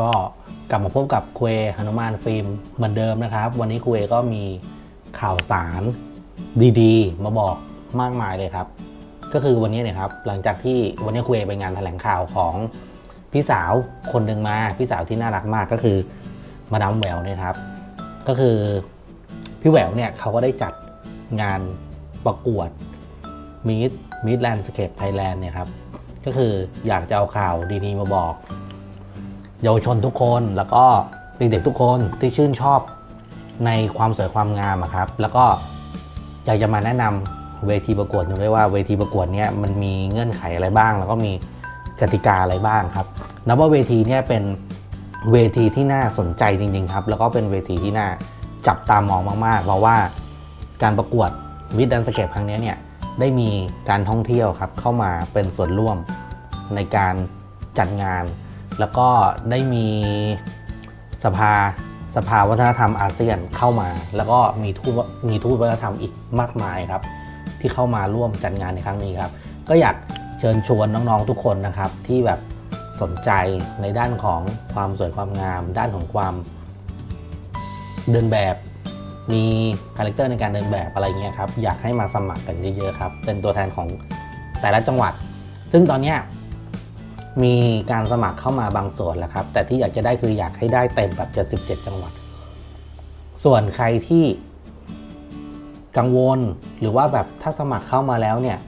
ก็กลับมาพบกับคุยหนุมานฟิล์มเหมือนเดิมนะครับ วันนี้คุยก็มีข่าวสารดีๆ มาบอกมากมายเลยครับ ก็คือวันนี้เนี่ยครับหลังจากที่วันนี้คุยไปงานแถลงข่าวของพี่สาวคนหนึ่งมาพี่สาวที่น่ารักมากก็คือมาดามแหววเนะครับ ก็คือพี่แหววเนี่ยเขาก็ได้จัดงานประกวดมีดมีดแลนด์สเคปไทยแลนด์เนี่ยครับก็คืออยากจะเอาข่าวดีๆมาบอก เยาวชนทุกคนแล้วก็เด็กๆทุกคนที่ชื่นชอบในความสวยความงามครับ แล้วก็อยากจะมาแนะนำเวทีประกวดหนึ่งด้วยว่าเวทีประกวดเนี้ยมันมีเงื่อนไขอะไรบ้าง แล้วก็มีกติกาอะไรบ้างครับนับว่าเวทีเนี้ยเป็นเวทีที่น่าสนใจจริง ๆ ครับ แล้วก็เป็นเวทีที่น่าจับตามองมาก ๆ เพราะว่าการประกวดมิดดันสเก็ตครั้งนี้เนี่ยได้มีการท่องเที่ยวครับเข้ามาเป็นส่วนร่วมในการจัดงาน แล้วก็ได้มีสภาสภาวัฒนธรรมอาเซียนเข้ามา แล้วก็มีทูตมีทูตวัฒนธรรมอีกมากมายครับ ที่เข้ามาร่วมจัดงานในครั้งนี้ครับ ก็อยากเชิญชวนน้องๆทุกคนนะครับ ที่แบบสนใจในด้านของความสวยความงาม ด้านของความเดินแบบมีคาแรคเตอร์ในการเดินแบบอะไรเงี้ยครับอยากให้มาสมัครกันเยอะๆครับเป็นตัวแทนของแต่ละจังหวัด ซึ่งตอนเนี้ย มีการสมัครเข้ามาบางส่วนแล้วครับ แต่ที่อยากจะได้คืออยากให้ได้เต็มแบบ 77 จังหวัด ส่วนใครที่กังวลหรือว่าแบบถ้าสมัครเข้ามาแล้วเนี่ย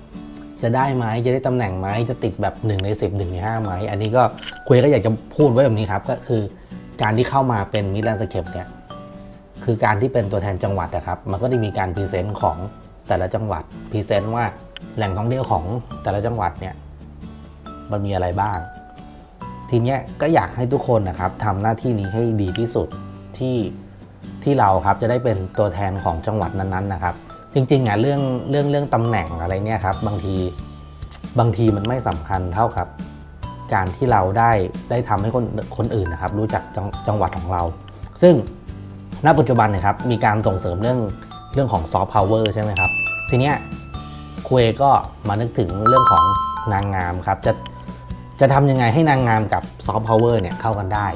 จะได้ไหมจะได้ตำแหน่งไหมจะติดแบบ1ใน10 1ใน5ไหมอันนี้ก็คุยก็อยากจะพูดไว้แบบนี้ครับ ก็คือการที่เข้ามาเป็นมิล a นสเคปเนี่ยคือการที่เป็นตัวแทนจังหวัดนะครับ มันก็ได้มีการพรีเซนต์ของแต่ละจังหวัดพรีเซนต์ว่าแหล่งท่องเที่ยวของแต่ละจังหวัดเนี่ย มันมีอะไรบ้าง ทีเนี้ยก็อยากให้ทุกคนนะครับทำหน้าที่นี้ให้ดีที่สุดที่ที่เราครับจะได้เป็นตัวแทนของจังหวัดนั้นๆนะครับ จริงๆอะเรื่องเรื่องเรื่องตำแหน่งอะไรเนี่ยครับบางทีบางทีมันไม่สำคัญเท่ากับ การที่เราได้ได้ทำให้คนคนอื่นนะครับ รู้จักจังจังหวัดของเรา ซึ่งณปัจจุบันนะครับมีการส่งเสริมเรื่องเรื่องของซอฟต์พาวเวอร์ใช่ไหมครับ ทีเนี้ยคุยก็มานึกถึงเรื่องของนางงามครับ จะ จะทำยังไงให้นางงามกับซอฟต์พาวเวอร์เนี่ยเข้ากันได้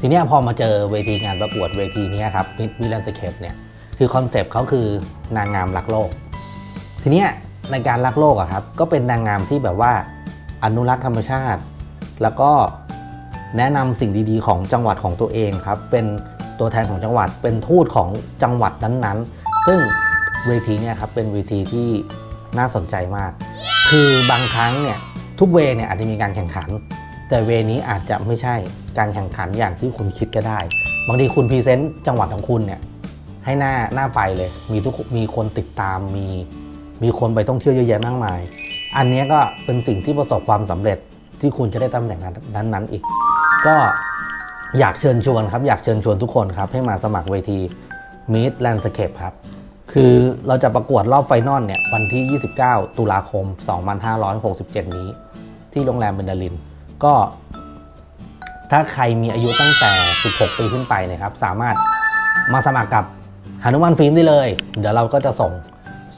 ทีนี้พอมาเจอเวทีงานประกวดเวทีนี้ครับมิลันสเคปเนี่ยคือคอนเซปต์เขาคือนางงามรักโลก ทีนี้ในการรักโลกอะครับก็เป็นนางงามที่แบบว่าอนุรักษ์ธรรมชาติ แล้วก็แนะนำสิ่งดีๆ ของจังหวัดของตัวเองครับ เป็นตัวแทนของจังหวัดเป็นทูตของจังหวัดนั้นๆ ซึ่งเวทีเนี่ยครับเป็นเวทีที่น่าสนใจมาก คือบางครั้งเนี่ย ทุกเวย์เนี่ยอาจจะมีการแข่งขัน แต่เวนี้อาจจะไม่ใช่การแข่งขันอย่างที่คุณคิดก็ได้ บางทีคุณพรีเซนต์จังหวัดของคุณเนี่ยให้หน้าหน้าไปเลย มีทุกมีคนติดตามมีมีคนไปท่องเที่ยวเยอะแยะมากมาย อันนี้ก็เป็นสิ่งที่ประสบความสำเร็จที่คุณจะได้ตำแหน่งนั้นนั้นอีก ก็อยากเชิญชวนครับ อยากเชิญชวนทุกคนครับ ให้มาสมัครเวที Meet Landscape ครับ คือเราจะประกวดรอบไฟนอลเนี่ย วันที่ 29 ตุลาคม 2567 นี้ ที่โรงแรมเบนดาลิน ก็ ถ้าใครมีอายุตั้งแต่ 16 ปีขึ้นไปนะครับ สามารถมาสมัครกับหนุมานฟิล์มได้เลย เดี๋ยวเราก็จะส่ง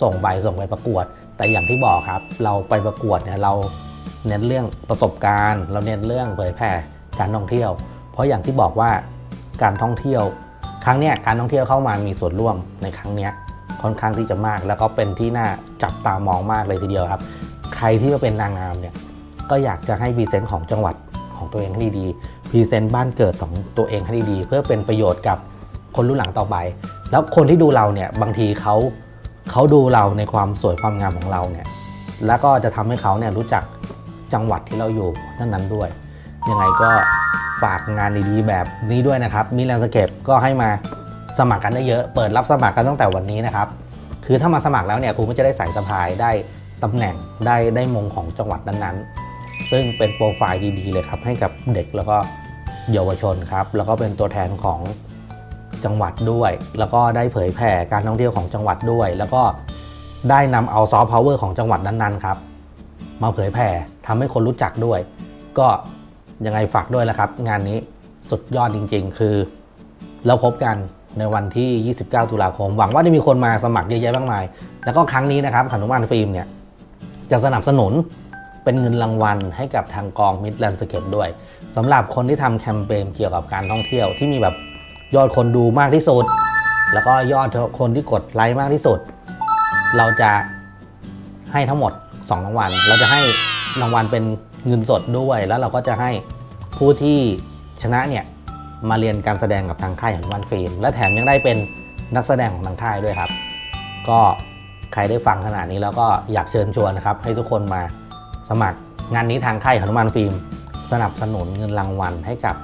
ส่งใบส่งไปประกวด แต่อย่างที่บอกครับ เราไปประกวดเนี่ยเราเน้นเรื่องประสบการณ์ เราเน้นเรื่องเผยแผ่การท่องเที่ยว เพราะอย่างที่บอกว่าการท่องเที่ยว ครั้งเนี้ยการท่องเที่ยวเข้ามามีส่วนร่วมในครั้งเนี้ยค่อนข้างที่จะมาก แล้วก็เป็นที่น่าจับตามองมากเลยทีเดียวครับ ใครที่มาเป็นนางงามเนี่ย ก็อยากจะให้พรีเซนต์ของจังหวัดของตัวเองให้ดีๆพรีเซนต์บ้านเกิดของตัวเองให้ดีๆเพื่อเป็นประโยชน์กับคนรุ่นหลังต่อไป แล้วคนที่ดูเราเนี่ยบางทีเขาเขาดูเราในความสวยความงามของเราเนี่ยแล้วก็จะทำให้เขาเนี่ยรู้จักจังหวัดที่เราอยู่นั้นๆด้วย ยังไงก็ฝากงานดีๆแบบนี้ด้วยนะครับมีแลนสเคปก็ให้มาสมัครกันได้เยอะ เปิดรับสมัครกันตั้งแต่วันนี้นะครับ คือถ้ามาสมัครแล้วเนี่ยคุณก็จะได้สายสะพายได้ตำแหน่งได้ได้มงของจังหวัดนั้นๆ ซึ่งเป็นโปรไฟล์ดีๆเลยครับให้กับเด็กแล้วก็เยาวชนครับ แล้วก็เป็นตัวแทนของจังหวัดด้วย แล้วก็ได้เผยแผ่การท่องเที่ยวของจังหวัดด้วย แล้วก็ได้นำเอาซอฟต์พาวเวอร์ของจังหวัดนั้นๆครับ มาเผยแผ่ทำให้คนรู้จักด้วย ก็ยังไงฝากด้วยแล้วครับ งานนี้สุดยอดจริง ๆ คือ เราพบกันในวันที่ 29 ตุลาคม หวังว่าจะมีคนมาสมัครเยอะแยะมากมาย แล้วก็ครั้งนี้นะครับขนุมานฟิล์มเนี่ยจะสนับสนุน เป็นเงินรางวัลให้กับทางกองมิดแลนด์สเคปด้วยสำหรับคนที่ทำแคมเปญเกี่ยวกับการท่องเที่ยวที่มีแบบยอดคนดูมากที่สุด แล้วก็ยอดคนที่กดไลค์มากที่สุด เราจะให้ทั้งหมด2รางวัล เราจะให้รางวัลเป็นเงินสดด้วย แล้วเราก็จะให้ผู้ที่ชนะเนี่ยมาเรียนการแสดงกับทางค่ายของวันฟิล์ม และแถมยังได้เป็นนักแสดงของทางค่ายด้วยครับ ก็ใครได้ฟังขนาดนี้แล้วก็อยากเชิญชวนนะครับ ให้ทุกคนมา สมัครงานนี้ทางค่ายหนุมานฟิล์ม สนับสนุนเงินรางวัลให้กับ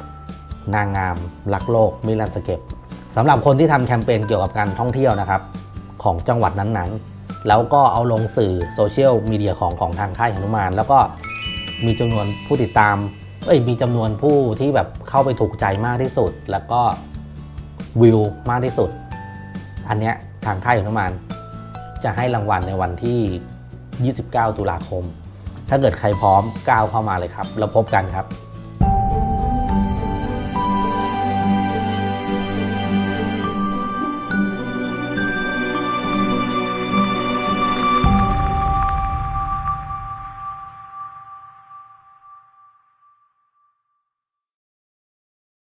นางงามรักโลกมิลันสเก็ปสำหรับคนที่ทำแคมเปญเกี่ยวกับการท่องเที่ยวนะครับ ของจังหวัดนั้นๆ แล้วก็เอาลงสื่อโซเชียลมีเดียของของทางค่ายหนุมาน แล้วก็มีจำนวนผู้ติดตามเอ้ยมีจำนวนผู้ที่แบบเข้าไปถูกใจมากที่สุด แล้วก็วิวมากที่สุด อันเนี้ยทางค่ายหนุมานจะให้รางวัลในวันที่ 29 ตุลาคม ถ้าเกิดใครพร้อมก้าวเข้ามาเลยครับ แล้วพบกันครับ